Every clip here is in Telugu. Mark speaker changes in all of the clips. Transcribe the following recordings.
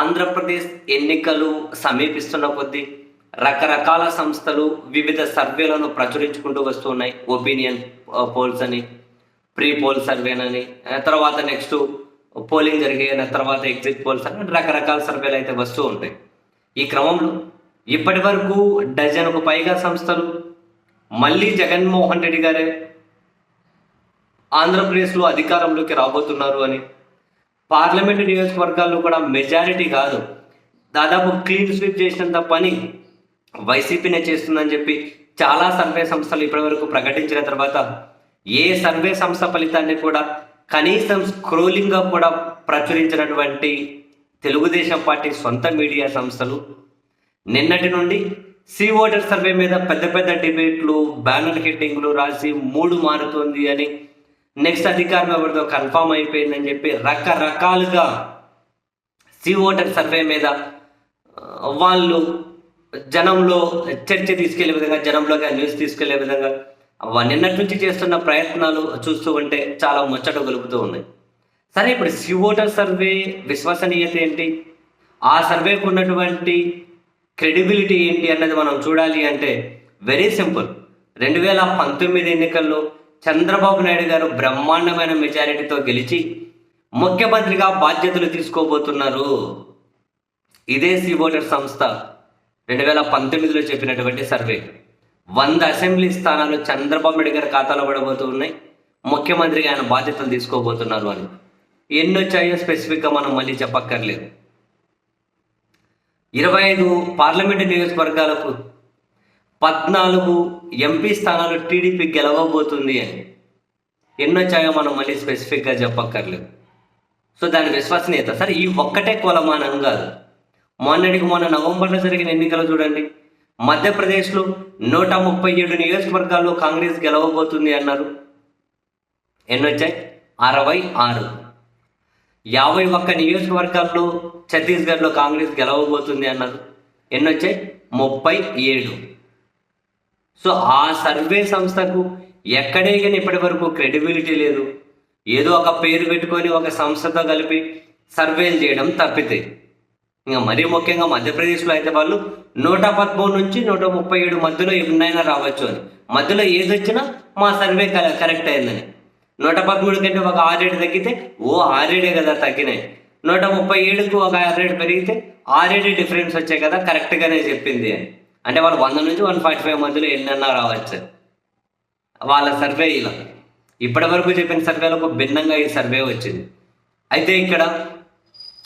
Speaker 1: ఆంధ్రప్రదేశ్ ఎన్నికలు సమీపిస్తున్న కొద్దీ రకరకాల సంస్థలు వివిధ సర్వేలను ప్రచురించుకుంటూ వస్తున్నాయి. ఒపీనియన్ పోల్స్ అని ప్రీ పోల్ సర్వేనని ఆ తర్వాత నెక్స్ట్ పోలింగ్ జరిగిన తర్వాత ఎగ్జిట్ పోల్స్ అని రకరకాల సర్వేలు అయితే వస్తూ ఉంటాయి. ఈ క్రమంలో ఇప్పటి వరకు డజన్కు పైగా సంస్థలు మళ్ళీ జగన్మోహన్ రెడ్డి గారే ఆంధ్రప్రదేశ్లో అధికారంలోకి రాబోతున్నారు అని పార్లమెంటు నియోజకవర్గాల్లో కూడా మెజారిటీ కాదు. దాదాపు క్లీన్ స్వీప్ చేసినంత పని వైసీపీనే చేస్తుందని చెప్పి చాలా సర్వే సంస్థలు ఇప్పటివరకు ప్రకటించిన తర్వాత ఏ సర్వే సంస్థ ఫలితాన్ని కూడా కనీసం స్క్రోలింగ్గా కూడా ప్రచురించినటువంటి తెలుగుదేశం పార్టీ సొంత మీడియా సంస్థలు నిన్నటి నుండి సి ఓటర్ సర్వే మీద పెద్ద పెద్ద డిబేట్లు బ్యానర్ హెడ్డింగ్లు రాసి మూడు మారుతోంది అని నెక్స్ట్ అధికారం ఎవరితో కన్ఫామ్ అయిపోయిందని చెప్పి రకరకాలుగా సి ఓటర్ సర్వే మీద వాళ్ళు జనంలో చర్చ తీసుకెళ్ళే విధంగా జనంలోకి న్యూస్ తీసుకెళ్ళే విధంగా వా- నిన్నటి నుంచి చేస్తున్న ప్రయత్నాలు చూస్తూ ఉంటే చాలా ముచ్చట గొలుపుతూ ఉన్నాయి సరే ఇప్పుడు సి ఓటర్ సర్వే విశ్వసనీయత ఏంటి? ఆ సర్వేకు ఉన్నటువంటి క్రెడిబిలిటీ ఏంటి అన్నది మనం చూడాలి అంటే వెరీ సింపుల్ రెండు వేల పంతొమ్మిది ఎన్నికల్లో చంద్రబాబు నాయుడు గారు బ్రహ్మాండమైన మెజారిటీతో గెలిచి ముఖ్యమంత్రిగా బాధ్యతలు తీసుకోబోతున్నారు. ఇదే సి ఓటర్ సంస్థ. రెండు వేల పంతొమ్మిదిలో చెప్పినటువంటి సర్వే. వంద అసెంబ్లీ స్థానాలు చంద్రబాబు నాయుడు గారి ఖాతాలో పడబోతూ ఉన్నాయి. ముఖ్యమంత్రిగా ఆయన బాధ్యతలు తీసుకోబోతున్నారు అని. ఎన్ని వచ్చాయో స్పెసిఫిక్గా మనం మళ్ళీ చెప్పక్కర్లేదు. ఇరవై ఐదు పార్లమెంటు నియోజకవర్గాలకు పద్నాలుగు ఎంపీ స్థానాలు టీడీపీ గెలవబోతుంది అని. ఎన్నొచ్చాయో మనం మళ్ళీ స్పెసిఫిక్గా చెప్పక్కర్లేదు. సో దాని విశ్వసనీయత. సరే ఈ ఒక్కటే కొలమానం కాదు. మొన్నటికి మొన్న నవంబర్లో జరిగిన ఎన్నికలు చూడండి. మధ్యప్రదేశ్లో నూట ముప్పై ఏడు నియోజకవర్గాల్లో కాంగ్రెస్ గెలవబోతుంది అన్నారు. ఎన్నొచ్చాయి అరవై ఆరు. యాభై ఒక్క నియోజకవర్గాల్లో ఛత్తీస్గఢ్లో కాంగ్రెస్ గెలవబోతుంది అన్నారు. ఎన్నొచ్చాయి ముప్పై ఏడు. సో ఆ సర్వే సంస్థకు ఎక్కడే కానీ ఇప్పటి వరకు క్రెడిబిలిటీ లేదు. ఏదో ఒక పేరు పెట్టుకొని ఒక సంస్థతో కలిపి సర్వేలు చేయడం తప్పితే. ఇంకా మరీ ముఖ్యంగా మధ్యప్రదేశ్లో అయితే వాళ్ళు నూట పదమూడు నుంచి నూట ముప్పై ఏడు మధ్యలో ఎన్నైనా రావచ్చు అని. మధ్యలో ఏది వచ్చినా మా సర్వే కరెక్ట్ అయిందని. నూట పదమూడు కంటే ఒక ఆరేడు తగ్గితే ఓ ఆరేడే కదా తగ్గినాయి. నూట ముప్పై ఏడుకు ఒక ఆరేడు పెరిగితే ఆరేడు డిఫరెన్స్ వచ్చాయి కదా కరెక్ట్గానే చెప్పింది అని. అంటే వాళ్ళు వంద నుంచి వన్ ఫార్టీ ఫైవ్ మధ్యలో ఎన్నన్నా రావచ్చు. వాళ్ళ సర్వే ఇలా. ఇప్పటి వరకు చెప్పిన సర్వేలకు భిన్నంగా ఈ సర్వే వచ్చింది. అయితే ఇక్కడ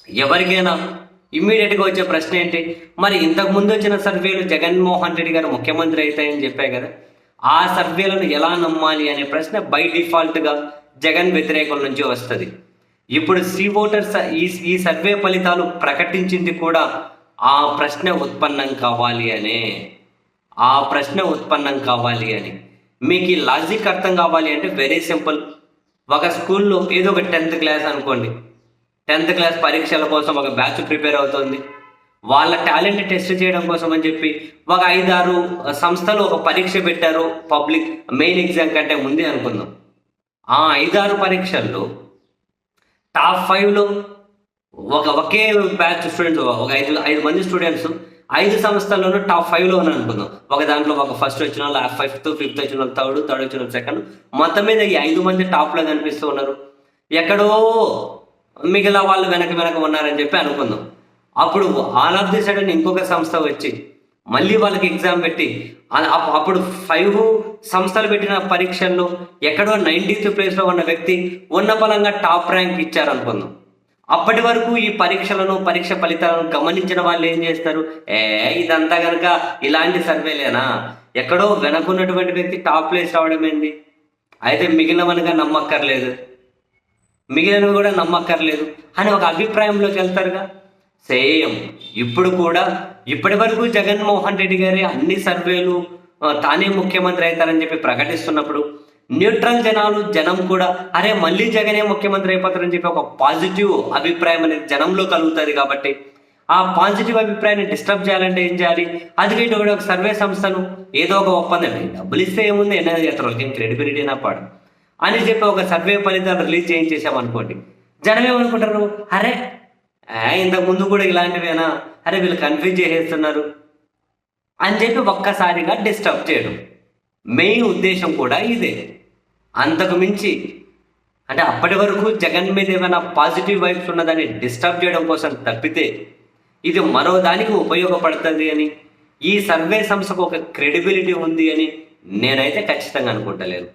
Speaker 1: ఎవరికైనా ఇమ్మీడియట్గా వచ్చే ప్రశ్న ఏంటి? మరి ఇంతకు ముందు వచ్చిన సర్వేలు జగన్మోహన్ రెడ్డి గారు ముఖ్యమంత్రి అవుతాయని చెప్పాయి కదా. ఆ సర్వేలను ఎలా నమ్మాలి అనే ప్రశ్న బై డిఫాల్ట్గా జగన్ వ్యతిరేకం నుంచి వస్తుంది. ఇప్పుడు సీ ఓటర్స్ ఈ ఈ సర్వే ఫలితాలు ప్రకటించింది కూడా ఆ ప్రశ్న ఉత్పన్నం కావాలి అనే ఆ ప్రశ్న ఉత్పన్నం కావాలి అని. మీకు ఈ లాజిక్ అర్థం కావాలి అంటే వెరీ సింపుల్ ఒక స్కూల్లో ఏదో ఒక టెన్త్ క్లాస్ అనుకోండి. టెన్త్ క్లాస్ పరీక్షల కోసం ఒక బ్యాచ్ ప్రిపేర్ అవుతుంది. వాళ్ళ టాలెంట్ టెస్ట్ చేయడం కోసం అని చెప్పి ఒక ఐదారు సంస్థలు ఒక పరీక్ష పెట్టారు పబ్లిక్ మెయిన్ ఎగ్జామ్ కంటే ముందే అనుకుందాం. ఆ ఐదారు పరీక్షల్లో టాప్ ఫైవ్లో ఒక ఒకే బ్యాచ్ స్టూడెంట్స్ ఒక ఐదు ఐదు మంది స్టూడెంట్స్ ఐదు సంస్థల్లోనూ టాప్ ఫైవ్లో ఉన్నారు అనుకుందాం. ఒక దాంట్లో ఒక ఫస్ట్ వచ్చిన వాళ్ళు ఫిఫ్త్ ఫిఫ్త్ వచ్చిన వాళ్ళు థర్డ్ థర్డ్ వచ్చిన వాళ్ళు సెకండ్ మొత్తం మీద ఈ ఐదు మంది టాప్లో కనిపిస్తూ ఉన్నారు. ఎక్కడో మిగిలిన వాళ్ళు వెనక వెనక ఉన్నారని చెప్పి అనుకుందాం. అప్పుడు ఆల్ ఆఫ్ ది సడన్ ఇంకొక సంస్థ వచ్చి మళ్ళీ వాళ్ళకి ఎగ్జామ్ పెట్టి అప్పుడు ఫైవ్ సంస్థలు పెట్టిన పరీక్షల్లో ఎక్కడో నైన్టీన్త్ ప్లేస్లో ఉన్న వ్యక్తి ఉన్న బలంగా టాప్ ర్యాంక్ ఇచ్చారనుకుందాం. అప్పటి వరకు ఈ పరీక్షలను పరీక్ష ఫలితాలను గమనించిన వాళ్ళు ఏం చేస్తారు? ఏ ఇదంతా కనుక ఇలాంటి సర్వేలేనా? ఎక్కడో వెనకున్నటువంటి వ్యక్తి టాప్ ప్లేస్ రావడం ఏంది? అయితే మిగిలినవనగా నమ్మక్కర్లేదు. మిగిలినవి కూడా నమ్మక్కర్లేదు అని ఒక అభిప్రాయంలోకి వెళ్తారుగా? సేమ్. ఇప్పుడు కూడా ఇప్పటి వరకు జగన్మోహన్ రెడ్డి గారి అన్ని సర్వేలు తానే ముఖ్యమంత్రి అవుతారని చెప్పి ప్రకటిస్తున్నప్పుడు న్యూట్రల్ జనాలు జనం కూడా అరే మళ్ళీ జగనే ముఖ్యమంత్రి అయిపోతారని చెప్పి ఒక పాజిటివ్ అభిప్రాయం అనేది జనంలో కలుగుతుంది కాబట్టి ఆ పాజిటివ్ అభిప్రాయాన్ని డిస్టర్బ్ చేయాలంటే ఏం చేయాలి? అది ఇటు కూడా ఒక సర్వే సంస్థను ఏదో ఒక ఒప్పందం డబ్బులు ఇస్తే ఏముంది? ఎన్నైనా చేస్తారు ఏం క్రెడిబిలిటీ అయినా పాడు. అని చెప్పి ఒక సర్వే ఫలితాలు రిలీజ్ చేయించేసామనుకోండి జనం ఏమనుకుంటారు? అరే ఇంతకుముందు ఇంతకు ముందు కూడా ఇలాంటివేనా? అరే వీళ్ళు కన్ఫ్యూజ్ చేసేస్తున్నారు. అని చెప్పి ఒక్కసారిగా డిస్టర్బ్ చేయడం. మెయిన్ ఉద్దేశం కూడా ఇదే. అంతకు మించి అంటే అప్పటి వరకు జగన్ మీద ఏమైనా పాజిటివ్ వైబ్స్ ఉన్నదని డిస్టర్బ్ చేయడం కోసం తప్పితే ఇది మరో దానికి ఉపయోగపడుతుంది అని ఈ సర్వే సంస్థకు ఒక క్రెడిబిలిటీ ఉంది అని నేనైతే ఖచ్చితంగా అనుకుంటలేను.